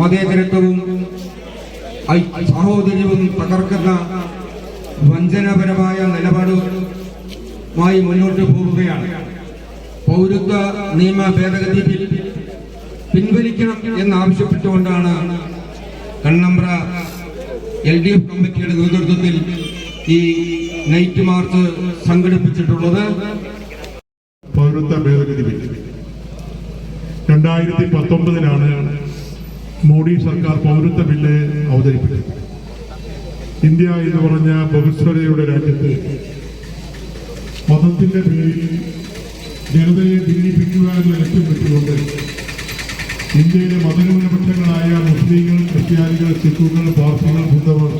മതേതരത്വവും സഹോദര്യവും തകർക്കുന്ന വഞ്ചനാപരമായ നിലപാടുമായി മുന്നോട്ട് പോവുകയാണ്. പൗരത്വ നിയമ ഭേദഗതി ബിൽ പിൻവലിക്കണം എന്നാവശ്യപ്പെട്ടുകൊണ്ടാണ് കണ്ണമ്പ്ര എൽ ഡി എഫ് കമ്മിറ്റിയുടെ നേതൃത്വത്തിൽ ഈ നൈറ്റ് മാർച്ച് സംഘടിപ്പിച്ചിട്ടുള്ളത്. പൗരത്വ ഭേദഗതി ബിൽ. രണ്ടായിരത്തി പത്തൊമ്പതിലാണ് മോഡി സർക്കാർ പൗരത്വ ബില്ല് അവതരിപ്പിച്ചു. ഇന്ത്യ എന്ന് പറഞ്ഞ ബഹുസ്വരയുടെ രാജ്യത്ത് മതത്തിന്റെ പേരിൽ ജനതയെ ഭിന്നിപ്പിക്കുക എന്ന ലക്ഷ്യം വെച്ചുകൊണ്ട് ഇന്ത്യയിലെ മതന്യൂനപക്ഷങ്ങളായ മുസ്ലിങ്ങൾ ക്രിസ്ത്യാനികൾ സിഖുകൾ പാർസികൾ ബുദ്ധവർ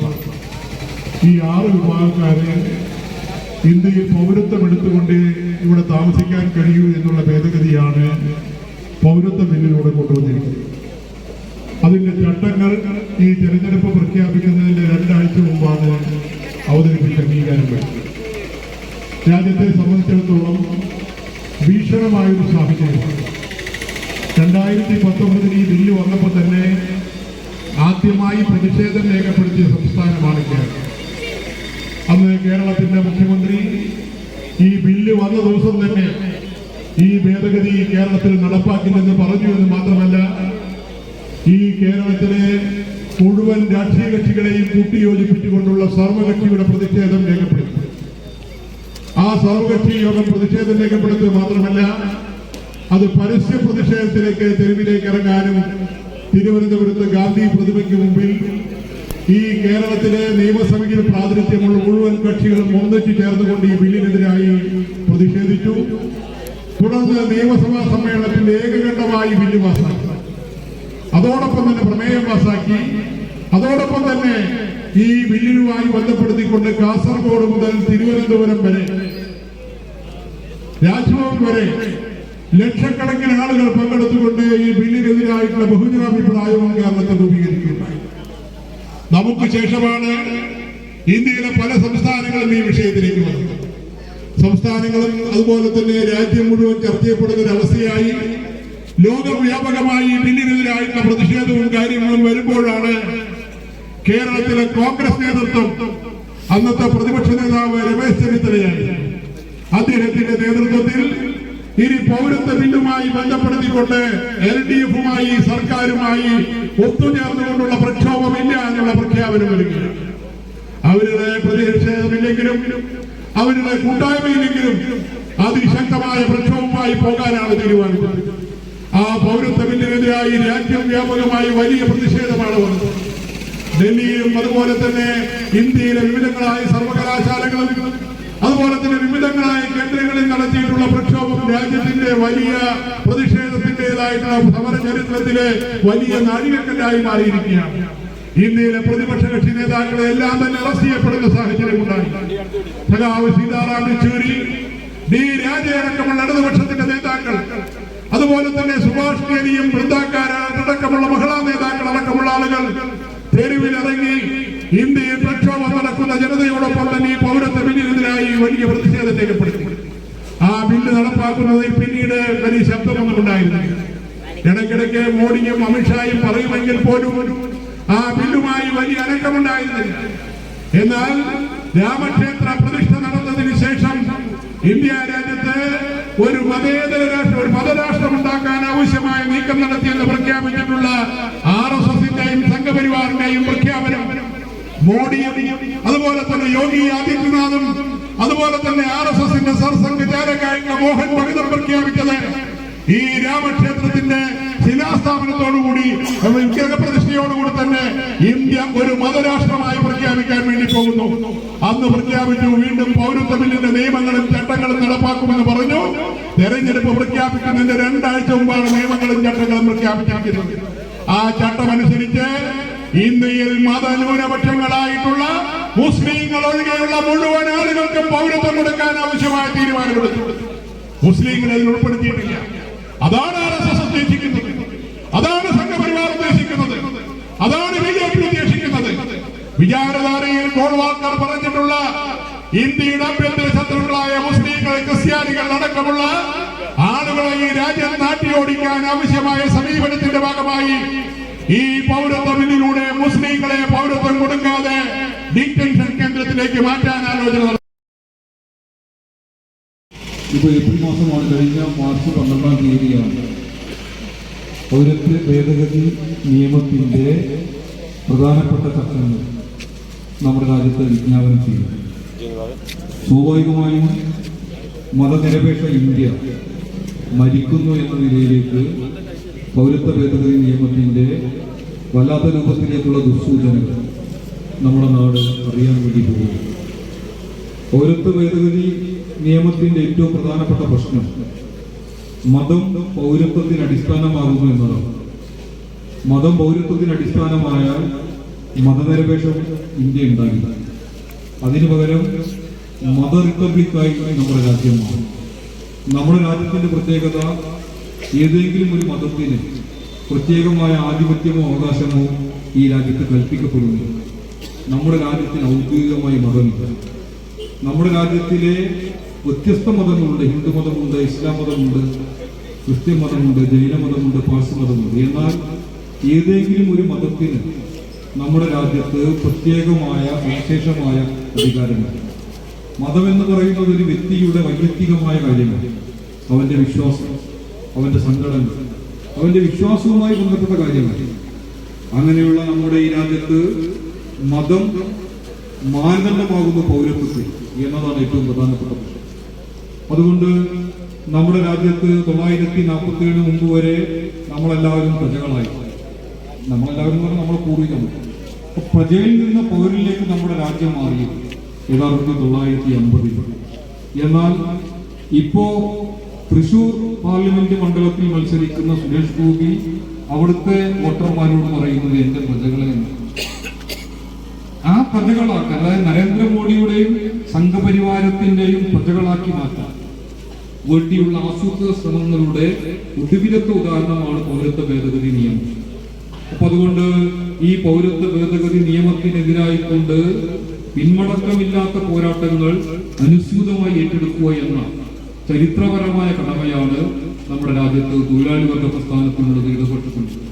ഈ ആറ് വിഭാഗക്കാരെ ഇന്ത്യയിൽ പൗരത്വം എടുത്തുകൊണ്ട് ഇവിടെ താമസിക്കാൻ കഴിയൂ എന്നുള്ള ഭേദഗതിയാണ് പൗരത്വ ബില്ലിലൂടെ കൊണ്ടുവന്നിരിക്കുന്നത്. അതിന്റെ ചട്ടങ്ങൾ ഈ തെരഞ്ഞെടുപ്പ് പ്രഖ്യാപിക്കുന്നതിന്റെ രണ്ടാഴ്ച മുമ്പാണ് അവതരിപ്പിച്ച അംഗീകാരം വരുന്നത്. രാജ്യത്തെ സംബന്ധിച്ചിടത്തോളം ഭീഷണമായൊരു സാഹചര്യമാണ് രണ്ടായിരത്തി പത്തൊമ്പതിൽ ഈ ബില്ല് വന്നപ്പോൾ തന്നെ ആദ്യമായി പ്രതിഷേധം രേഖപ്പെടുത്തിയ സംസ്ഥാനമാണ് കേരളം. അന്ന് കേരളത്തിന്റെ മുഖ്യമന്ത്രി ഈ ബില്ല് വന്ന ദിവസം തന്നെ ഈ ഭേദഗതി കേരളത്തിൽ നടപ്പാക്കില്ലെന്ന് പറഞ്ഞു എന്ന് മാത്രമല്ല ഈ കേരളത്തിലെ മുഴുവൻ രാഷ്ട്രീയ കക്ഷികളെയും കൂട്ടിയോജിപ്പിച്ചുകൊണ്ടുള്ള സർവകക്ഷിയുടെ പ്രതിഷേധം രേഖപ്പെടുത്തി. ആ സർവകക്ഷി യോഗം പ്രതിഷേധം രേഖപ്പെടുത്തുക മാത്രമല്ല അത് പരസ്യ പ്രതിഷേധത്തിലേക്ക് തെരുവിലേക്ക് ഇറങ്ങാനും തിരുവനന്തപുരത്ത് ഗാന്ധി പ്രതിമയ്ക്ക് മുമ്പിൽ ഈ കേരളത്തിലെ നിയമസഭയിൽ പ്രാതിനിധ്യമുള്ള മുഴുവൻ കക്ഷികളും ഒന്നിച്ചു ചേർന്നുകൊണ്ട് ഈ ബില്ലിനെതിരായി പ്രതിഷേധിച്ചു. തുടർന്ന് നിയമസഭാ സമ്മേളനത്തിൽ ഏകകണ്ഠമായി ബില്ല് പാസാക്കി. അതോടൊപ്പം തന്നെ പ്രമേയം പാസാക്കി. അതോടൊപ്പം തന്നെ ഈ ബില്ലിനുമായി ബന്ധപ്പെടുത്തിക്കൊണ്ട് കാസർഗോഡ് മുതൽ തിരുവനന്തപുരം വരെ രാജ്ഭവൻ വരെ ലക്ഷക്കണക്കിന് ആളുകൾ പങ്കെടുത്തുകൊണ്ട് ഈ ബില്ലിനെതിരായിട്ടുള്ള ബഹുജനാഭിപ്രായവും കേരളത്തെ രൂപീകരിക്കുകയുണ്ടായി. നമുക്ക് ശേഷമാണ് ഇന്ത്യയിലെ പല സംസ്ഥാനങ്ങളും ഈ വിഷയത്തിലേക്ക് വന്നത്. സംസ്ഥാനങ്ങളും അതുപോലെ തന്നെ രാജ്യം മുഴുവൻ ചർച്ച ചെയ്യപ്പെടുന്ന ഒരു അവസ്ഥയായി ലോകവ്യാപകമായി ബില്ലിനെതിരായിട്ടുള്ള പ്രതിഷേധവും കാര്യങ്ങളും വരുമ്പോഴാണ് കേരളത്തിലെ കോൺഗ്രസ് നേതൃത്വം അന്നത്തെ പ്രതിപക്ഷ നേതാവ് രമേശ് ചെന്നിത്തലയാണ് അദ്ദേഹത്തിന്റെ നേതൃത്വത്തിൽ ഇനി പൗരത്വ ബില്ലുമായി ബന്ധപ്പെടുത്തിക്കൊണ്ട് എൽ ഡി എഫുമായി സർക്കാരുമായി ഒത്തുചേർന്നുകൊണ്ടുള്ള പ്രക്ഷോഭമില്ല എന്നുള്ള പ്രഖ്യാപനം വരികയാണ് അവരുടെ പ്രതിഷേധമില്ലെങ്കിലും അവരുടെ കൂട്ടായ്മയില്ലെങ്കിലും അതിശക്തമായ പ്രക്ഷോഭമായി പോകാനാണ് തീരുമാനിച്ചത്. ആ പൗരത്വ ബില്ലിനെതിരായി രാജ്യം വ്യാപകമായി വലിയ പ്രതിഷേധമാണ് വന്നത്. ഡൽഹിയിലും അതുപോലെ തന്നെ ഇന്ത്യയിലെ വിവിധങ്ങളായ സർവകലാശാലകളും അതുപോലെ തന്നെ വിവിധങ്ങളായ കേന്ദ്രങ്ങളിൽ നടത്തിയിട്ടുള്ള പ്രക്ഷോഭം രാജ്യത്തിന്റെ വലിയ പ്രതിഷേധത്തിന്റേതായിട്ടുള്ള സമര ചരിത്രത്തിലെ വലിയ നാഴികക്കല്ലായി മാറിയിരിക്കുകയാണ്. ഇന്ത്യയിലെ പ്രതിപക്ഷ കക്ഷി നേതാക്കളെ എല്ലാം തന്നെ അറസ്റ്റ് ചെയ്യപ്പെടുന്ന സാഹചര്യം ഉണ്ടായി. സീതാറാം യെച്ചൂരി ഡി രാജയടക്കമുള്ള ഇടതുപക്ഷത്തിന്റെ നേതാക്കൾ അതുപോലെ തന്നെ സുഭാഷ് ഗേരിയും വൃന്ദാക്കാരടക്കമുള്ള മഹിളാ നേതാക്കൾ അടക്കമുള്ള ആളുകൾ തെരുവിലിറങ്ങി ഇന്ത്യയിൽ പ്രക്ഷോഭം നടക്കുന്ന ജനതയോടൊപ്പം തന്നെ ഈ പൗരത്വ ബില്ലിനെതിരായി വലിയ പ്രതിഷേധം രേഖപ്പെടുത്തി ആ ബില്ല് നടപ്പാക്കുന്നതിൽ പിന്നീട് വലിയ ശബ്ദമൊന്നും ഉണ്ടായിരുന്നില്ല. ഇടയ്ക്കിടയ്ക്ക് മോഡിയും അമിത്ഷായും പറയുമെങ്കിൽ പോലും ആ ബില്ലുമായി വലിയ അനക്കമുണ്ടായിരുന്നില്ല. എന്നാൽ രാമക്ഷേത്ര പ്രതിഷ്ഠ നടന്നതിന് ശേഷം ഇന്ത്യ രാജ്യത്ത് ഒരു മതേതര രാഷ്ട്രം ഒരു മതരാഷ്ട്രം ഉണ്ടാക്കാൻ ആവശ്യമായ നീക്കം നടത്തിയെന്ന് പ്രഖ്യാപിച്ചിട്ടുള്ള ആർ എസ് എസിന്റെയും സംഘപരിവാറിന്റെയും പ്രഖ്യാപനം മോഡിയും അതുപോലെ തന്നെ യോഗി ആദിത്യനാഥും അതുപോലെ തന്നെ ആർ എസ് എസിന്റെ സർസംഘചാരകായിട്ടുള്ള മോഹൻ ഭഗതം പ്രഖ്യാപിച്ചത് ഈ രാമക്ഷേത്രത്തിന്റെ ശിലാസ്ഥാപനത്തോടുകൂടി വിഗ്രഹപ്രതിഷ്ഠയോടുകൂടി തന്നെ ഇന്ത്യ ഒരു മതരാഷ്ട്രമായി പ്രഖ്യാപിക്കാൻ വേണ്ടി പോകുന്നു. അന്ന് പ്രഖ്യാപിച്ചു വീണ്ടും പൗരത്വ ബില്ലിന്റെ നിയമങ്ങളും ചട്ടങ്ങളും നടപ്പാക്കുമെന്ന് പറഞ്ഞു. തെരഞ്ഞെടുപ്പ് പ്രഖ്യാപിക്കുന്നതിന്റെ രണ്ടാഴ്ച മുമ്പാണ് നിയമങ്ങളും ചട്ടങ്ങളും പ്രഖ്യാപിച്ചിരിക്കുന്നത്. ആ ചട്ടമനുസരിച്ച് ഇന്ത്യയിൽ മതന്യൂനപക്ഷങ്ങളായിട്ടുള്ള മുസ്ലിങ്ങൾ ഒഴികെയുള്ള മുഴുവൻ ആളുകൾക്കും പൗരത്വം കൊടുക്കാൻ ആവശ്യമായ തീരുമാനമെടുത്തു. മുസ്ലിങ്ങളെ അതിൽ ഉൾപ്പെടുത്തിയിട്ടില്ല. അതാണ് ആർ എസ് എസ് ഉദ്ദേശിക്കുന്നത് അതാണ് സംഘപരിവാർ ഉദ്ദേശിക്കുന്നത് അതാണ് ബി ജെ പി ഉദ്ദേശിക്കുന്നത് വിചാരധാരയിൽ ഗോൾവാക്കർ പറഞ്ഞിട്ടുള്ള ഇന്ത്യയുടെ അഭ്യന്തര ശത്രുക്കളായ മുസ്ലിങ്ങൾ ക്രിസ്ത്യാനികൾ അടക്കമുള്ള ആളുകളെ ഈ രാജ്യം നാട്ടിയോടിക്കാൻ ആവശ്യമായ സമീപനത്തിന്റെ ഭാഗമായി ഈ പൗരത്വ മുസ്ലിങ്ങളെ പൗരത്വം കൊടുക്കാതെ ഡീറ്റൻഷൻ കേന്ദ്രത്തിലേക്ക് മാറ്റാൻ ആലോചന ഇപ്പൊ ഏപ്രിൽ മാസമാണ് കഴിഞ്ഞ മാർച്ച് പന്ത്രണ്ടാം തീയതിയാണ്. പൗരത്വ ഭേദഗതി നിയമത്തിന്റെ പ്രധാനപ്പെട്ട ചട്ടങ്ങൾ. നമ്മുടെ രാജ്യത്ത് വിജ്ഞാപനം ചെയ്യുന്നത് സ്വാഭാവികമായും മതനിരപേക്ഷ ഇന്ത്യ മരിക്കുന്നു എന്ന നിലയിലേക്ക് പൗരത്വ ഭേദഗതി നിയമത്തിന്റെ വല്ലാത്ത രൂപത്തിലേക്കുള്ള ദുസ്സൂചനകൾ നമ്മുടെ നാട് അറിയാൻ വേണ്ടി പോകുന്നു. പൗരത്വ ഭേദഗതി നിയമത്തിന്റെ ഏറ്റവും പ്രധാനപ്പെട്ട പ്രശ്നം മതം പൗരത്വത്തിന് അടിസ്ഥാനമാകുന്നു എന്നതാണ്. മതം പൗരത്വത്തിന് അടിസ്ഥാനമായാൽ മതനിരപേക്ഷം ഇന്ത്യ ഉണ്ടാകില്ല അതിനു പകരം മത റിപ്പബ്ലിക്കായി നമ്മുടെ രാജ്യം മാറും. നമ്മുടെ രാജ്യത്തിന്റെ പ്രത്യേകത ഏതെങ്കിലും ഒരു മതത്തിന് പ്രത്യേകമായ ആധിപത്യമോ അവകാശമോ ഈ രാജ്യത്ത് കൽപ്പിക്കപ്പെടുന്നു. നമ്മുടെ രാജ്യത്തിന് ഔദ്യോഗികമായി മതമില്ല. നമ്മുടെ രാജ്യത്തിലെ വ്യത്യസ്ത മതങ്ങളുണ്ട്. ഹിന്ദു മതമുണ്ട് ഇസ്ലാം മതമുണ്ട് ക്രിസ്ത്യൻ മതമുണ്ട് ജൈന മതമുണ്ട് പാഴ്സി മതമുണ്ട്. എന്നാൽ ഏതെങ്കിലും ഒരു മതത്തിന് നമ്മുടെ രാജ്യത്ത് പ്രത്യേകമായ വിശേഷമായ അധികാരമാണ് മതം എന്ന് പറയുന്നത് ഒരു വ്യക്തിയുടെ വൈയക്തികമായ കാര്യമാണ് അവന്റെ വിശ്വാസം അവന്റെ സംഘടന അവന്റെ വിശ്വാസവുമായി ബന്ധപ്പെട്ട കാര്യമാണ് അങ്ങനെയുള്ള നമ്മുടെ ഈ രാജ്യത്ത് മതം മാനദണ്ഡമാകുന്ന പൗരത്വത്തിൽ എന്നതാണ് ഏറ്റവും പ്രധാനപ്പെട്ട പ്രശ്നം. അതുകൊണ്ട് നമ്മുടെ രാജ്യത്ത് തൊള്ളായിരത്തി നാൽപ്പത്തി ഏഴ് മുമ്പ് വരെ നമ്മളെല്ലാവരും പ്രജകളായി. നമ്മളെല്ലാവരും പറഞ്ഞു നമ്മളെ പൂർവികം. പ്രജയിൽ നിന്ന് പൗരിലേക്ക് നമ്മുടെ രാജ്യം മാറി. യഥാർത്ഥത്തിൽ തൊള്ളായിരത്തി അമ്പതിൽ. എന്നാൽ ഇപ്പോ തൃശൂർ പാർലമെന്റ് മണ്ഡലത്തിൽ മത്സരിക്കുന്ന സുരേഷ് ഗോപി അവിടുത്തെ വോട്ടർമാരോട് പറയുന്നത് എന്റെ പ്രജകളെ ആ പ്രജകളാക്കാൻ അതായത് നരേന്ദ്രമോദിയുടെയും സംഘപരിവാരത്തിന്റെയും പ്രജകളാക്കി മാറ്റാൻ. വേണ്ടിയുള്ള ആസൂത്രിത ശ്രമങ്ങളുടെ ഒടുവിലത്തെ ഉദാഹരണമാണ് പൗരത്വ ഭേദഗതി നിയമം. അപ്പൊ അതുകൊണ്ട് ഈ പൗരത്വ ഭേദഗതി നിയമത്തിനെതിരായിക്കൊണ്ട് പിന്മടക്കമില്ലാത്ത പോരാട്ടങ്ങൾ അനുസ്യൂതമായി ഏറ്റെടുക്കുക എന്ന ചരിത്രപരമായ കടമയാണ് നമ്മുടെ രാജ്യത്ത് തൊഴിലാളി വർഗ പ്രസ്ഥാനത്തിനുള്ളത് ഇടപെട്ടിട്ടുണ്ട്